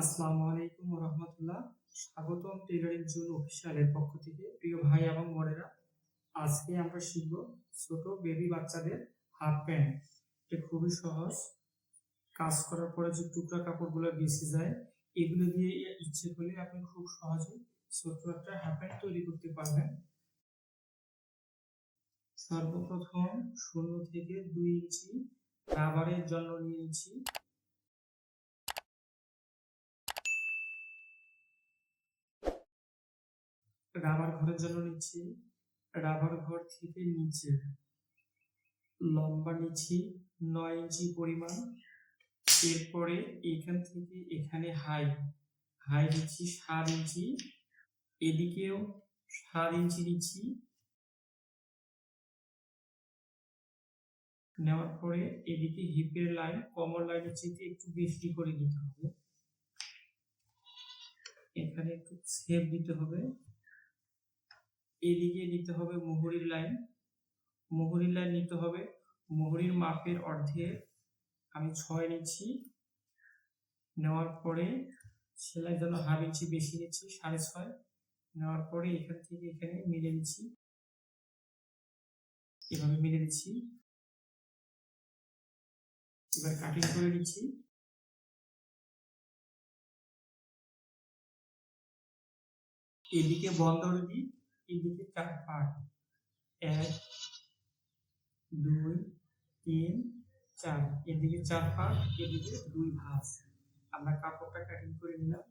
আসসালামু আলাইকুম রহমতুল্লাহ স্বাগতম টেলারিং জোন অফিসিয়ালের পক্ষ থেকে। প্রিয় ভাই এবং বোনেরা, আজকে আমরা শিখব ছোট বেবি বাচ্চাদের হাফ প্যান্ট। এটা খুবই সহজ। কাজ করার পরে যে টুকরা কাপড়গুলো বেঁচে যায়, এগুলো দিয়ে ইচ্ছে করলে আপনি খুব সহজে ছোট একটা হাফ প্যান্ট তৈরি করতে পারবেন। সর্বপ্রথম শূন্য থেকে দুই ইঞ্চি রাবারের জন্য নিয়ে নিচ্ছি। রাবার ঘরের জন্য নিচ্ছি। রাবার ঘর থেকে নিচে। লম্বা নিচ্ছি নয় ইঞ্চি পরিমাণ। এরপরে এখান থেকে এখানে হাই। হাই দিচ্ছি সাত ইঞ্চি। এদিকেও সাত ইঞ্চি নিচ্ছি। নেওয়ার পরে এদিকে হিপের লাইন, কমর লাইনের চেয়ে একটু বেশি করে দিতে হবে। এখানে একটু সেপ দিতে হবে। এদিকে নিতে হবে মোহরির লাইন। মোহরির লাইন নিতে হবে, মোহরির মাপের অর্ধেক আমি ছয় নিচ্ছি। নেওয়ার পরে সেলাই জন্য হাফ ইঞ্চি বেশি নিচ্ছি, সাড়ে ছয়। নেওয়ার পরে এখান থেকে এখানে মিলে নিচ্ছি এভাবে মিলে দিচ্ছি। এবার কাটিং করে নিচ্ছি। এদিকে বন্ধ দিই এদিকে চার পার্ট এক, দুই, তিন, চার। এদিকে চার পার্ট এদিকে দুই ভাঁজ। আমরা কাপড়টা কাটিং করে নিলাম।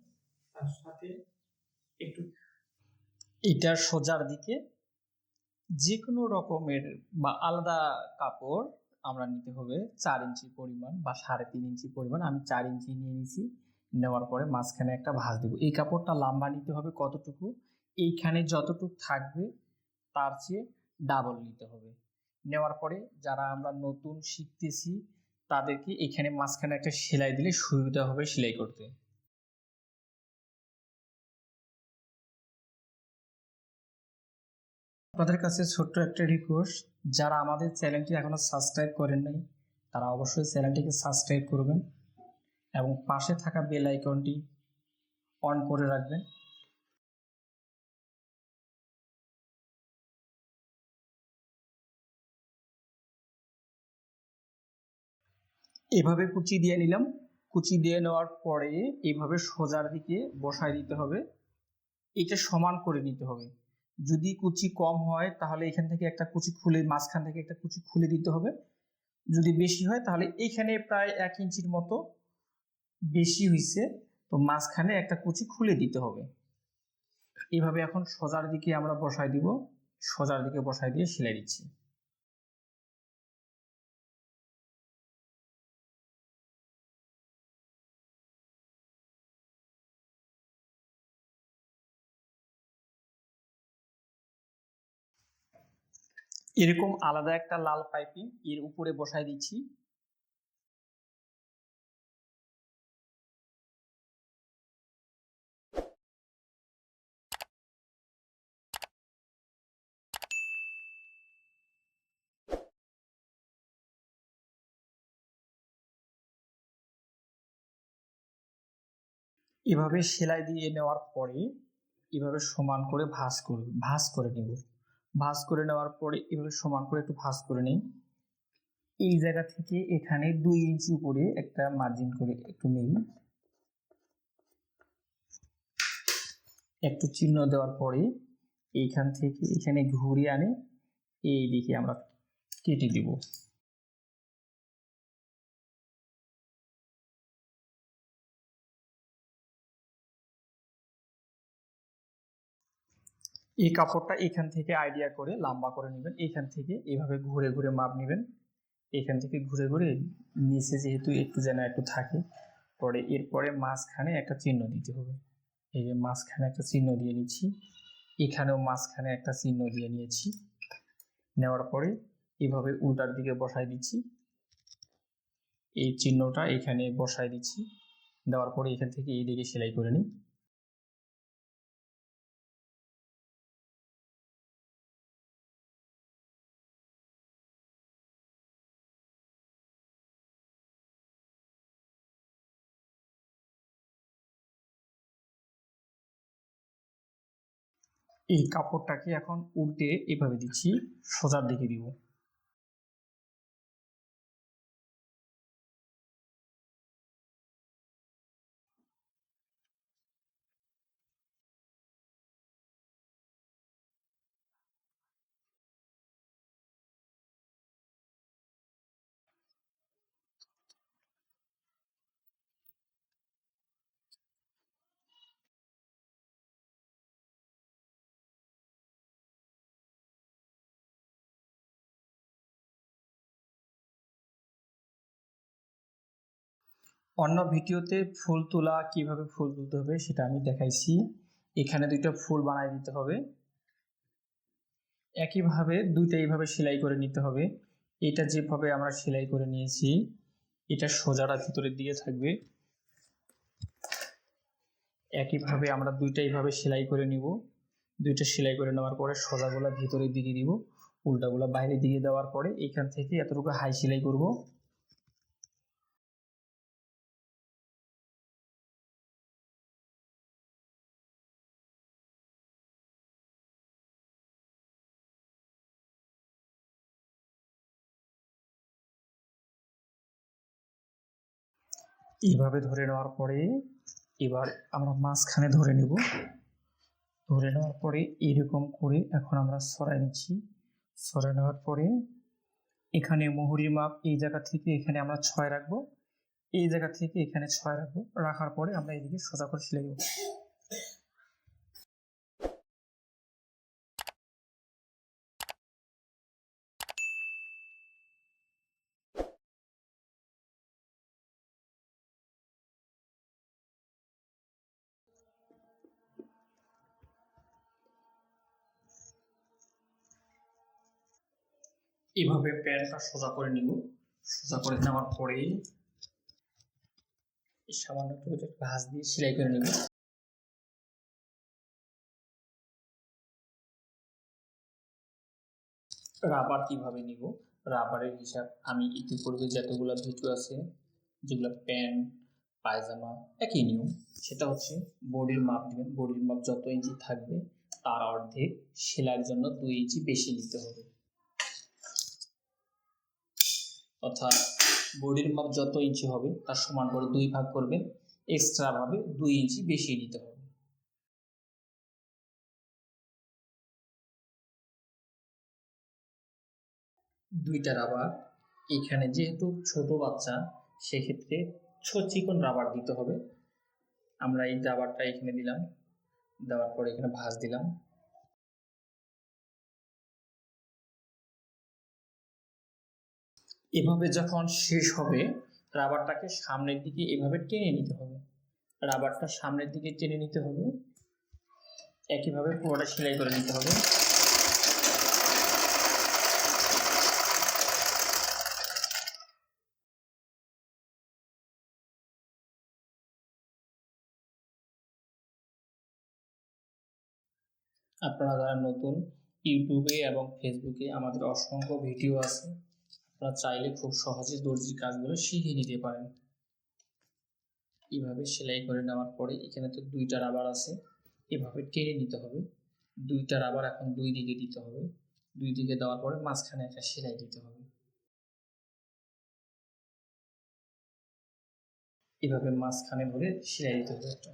তার সাথে একটু এটার সোজার দিকে যে কোনো রকমের বা আলাদা কাপড় আমরা নিতে হবে। চার ইঞ্চি পরিমাণ বা সাড়ে তিন ইঞ্চি পরিমাণ। আমি চার ইঞ্চি নিয়ে নিছি। নেওয়ার পরে মাঝখানে একটা ভাঁজ দেবো। এই কাপড়টা লম্বা নিতে হবে কতটুকু? এইখানে যতটুকু থাকবে, তার চেয়ে ডাবল নিতে হবে। নেওয়ার পরে যারা আমরা নতুন শিখতেছি, তাদেরকে এখানে মাঝখানে একটা সেলাই দিলে সুবিধা হবে সেলাই করতে। আপনাদের কাছে ছোট্ট একটা রিকোয়েস্ট যারা আমাদের চ্যানেলটি এখনও সাবস্ক্রাইব করেন নাই, তারা অবশ্যই চ্যানেলটিকে সাবস্ক্রাইব করবেন এবং পাশে থাকা বেল আইকনটি অন করে রাখবেন। এভাবে কুচি দিয়ে নিলাম। কুচি দিয়ে নেওয়ার পরে এইভাবে সোজার দিকে বসায় দিতে হবে। এটা সমান করে নিতে হবে। যদি কুচি কম হয়, তাহলে এখান থেকে একটা কুচি খুলে, মাঝখান থেকে একটা কুচি খুলে দিতে হবে। যদি বেশি হয়, তাহলে এইখানে প্রায় এক ইঞ্চির মতো বেশি হয়েছে তো মাঝখানে একটা কুচি খুলে দিতে হবে। এভাবে এখন সোজার দিকে আমরা বসাই দিব। সোজার দিকে বসাই দিয়ে সেলাই দিচ্ছি। এরকম আলাদা একটা লাল পাইপিং এর উপরে বসাই দিচ্ছি। এভাবে সেলাই দিয়ে নেওয়ার পরে এভাবে সমান করে ভাঁজ করবে ভাঁজ করে নেব। ভাঁজ করে নেওয়ার পরে এভাবে সমান করে একটু ভাঁজ করে নিই। এই জায়গা থেকে এখানে দুই ইঞ্চি উপরে একটা মার্জিন করে একটু নেই। একটু চিহ্ন দেওয়ার পরে এইখান থেকে এখানে ঘুরিয়ে আনে। এই দিকে আমরা কেটে দিব এই কাপড়টা এখান থেকে আইডিয়া করে লম্বা করে নেবেন। এখান থেকে এইভাবে ঘুরে ঘুরে মাপ নেবেন। এখান থেকে ঘুরে ঘুরে নিচে যেহেতু একটু যেন একটু থাকে, পরে এরপরে মাঝখানে একটা চিহ্ন দিতে হবে। এই যে মাঝখানে একটা চিহ্ন দিয়ে নিচ্ছি, এখানেও মাঝখানে একটা চিহ্ন দিয়ে নিয়েছি। নেওয়ার পরে এভাবে উল্টার দিকে বসাই দিচ্ছি। এই চিহ্নটা এখানে বসাই দিচ্ছি। দেওয়ার পরে এখান থেকে এই দিকে সেলাই করে নিই। এই কাপড়টাকে এখন উল্টে এভাবে দিচ্ছি সোজার দিকে দিব। অন্য ভিডিওতে ফুল তোলা, কীভাবে ফুল তুলতে হবে সেটা আমি দেখাইছি। এখানে দুইটা ফুল বানাই দিতে হবে। একইভাবে দুইটা এইভাবে সেলাই করে নিতে হবে। এটা যেভাবে আমরা সেলাই করে নিয়েছি, এটা সোজাটা ভিতরের দিকে থাকবে। একইভাবে আমরা দুইটা এইভাবে সেলাই করে নিব। দুইটা সেলাই করে নেওয়ার পরে সোজাগুলো ভিতরের দিকে দিব, উল্টাগুলো বাইরের দিকে দেওয়ার পরে এখান থেকে এতটুকু হাই সেলাই করব। এইভাবে ধরে নেওয়ার পরে এবার আমরা মাঝখানে ধরে নেব। ধরে নেওয়ার পরে এরকম করে এখন আমরা সরাই নিচ্ছি। সরাই নেওয়ার পরে এখানে মহুরি মাপ এই জায়গা থেকে এখানে আমরা ছয় রাখব। এই জায়গা থেকে এখানে ছয় রাখব। রাখার পরে আমরা এদিকে সোজা করে সেলাই দেবো। এভাবে প্যান্টটা সোজা করে নিব। সোজা করে নেওয়ার পরে সামান্য একটু ভাঁজ দিয়ে সেলাই করে নিব। রাবার কীভাবে নিব? রাবারের হিসাব আমি ইতিপূর্বে যতগুলো ভিডিও আছে, যেগুলো প্যান্ট, পায়জামা, একই নিয়ম, সেটা হচ্ছে বডির মাপ দিবেন। বডির মাপ যত ইঞ্চি থাকবে, তার অর্ধেক সেলাইয়ের জন্য দুই ইঞ্চি বেশি নিতে হবে। অর্থাৎ বডির মাপ যত ইঞ্চি হবে, তার সমান করে দুই ভাগ করবেন এক্সট্রা ভাবে দুই ইঞ্চি বেশি নিতে হবে। দুইটা রাবার এখানে যেহেতু ছোট বাচ্চা, সেক্ষেত্রে চিকন রাবার দিতে হবে। আমরা এই রাবারটা এখানে দিলাম, দেওয়ার পরে এখানে ভাঁজ দিলাম। এভাবে যখন শেষ হবে, রাবারটাকে সামনের দিকে এভাবে টেনে নিতে হবে। রাবারটা সামনের দিকে টেনে নিতে হবে। একইভাবে পুরোটা সেলাই করে নিতে হবে। আপনারা যারা নতুন, ইউটিউবে এবং ফেসবুকে আমাদের অসংখ্য ভিডিও আছে আপনারা চাইলে খুব সহজে দর্জির কাজগুলো শিখে নিতে পারেন। এইভাবে সেলাই করে নেওয়ার পরে এখানে তো দুইটা রাবার আছে, এভাবে টেনে নিতে হবে। দুইটা রাবার এখন দুই দিকে দিতে হবে। দুই দিকে দেওয়ার পরে মাঝখানে একটা সেলাই দিতে হবে। এভাবে মাঝখানে ধরে সেলাই দিতে হবে একটা।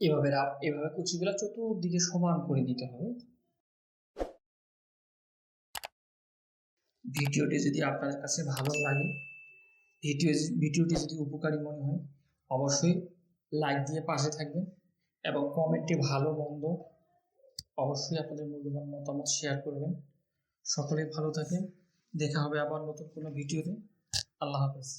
এভাবে এভাবে কুচিগুলো চতুর্দিকে সমান করে দিতে হবে। ভিডিওটি যদি আপনাদের কাছে ভালো লাগে, ভিডিও ভিডিওটি যদি উপকারী মনে হয়, অবশ্যই লাইক দিয়ে পাশে থাকবেন এবং কমেন্টে ভালো, মন্দ অবশ্যই আপনাদের মূল্যবান মতামত শেয়ার করবেন। সকলেই ভালো থাকেন। দেখা হবে আবার নতুন কোনো ভিডিওতে। আল্লাহ হাফেজ।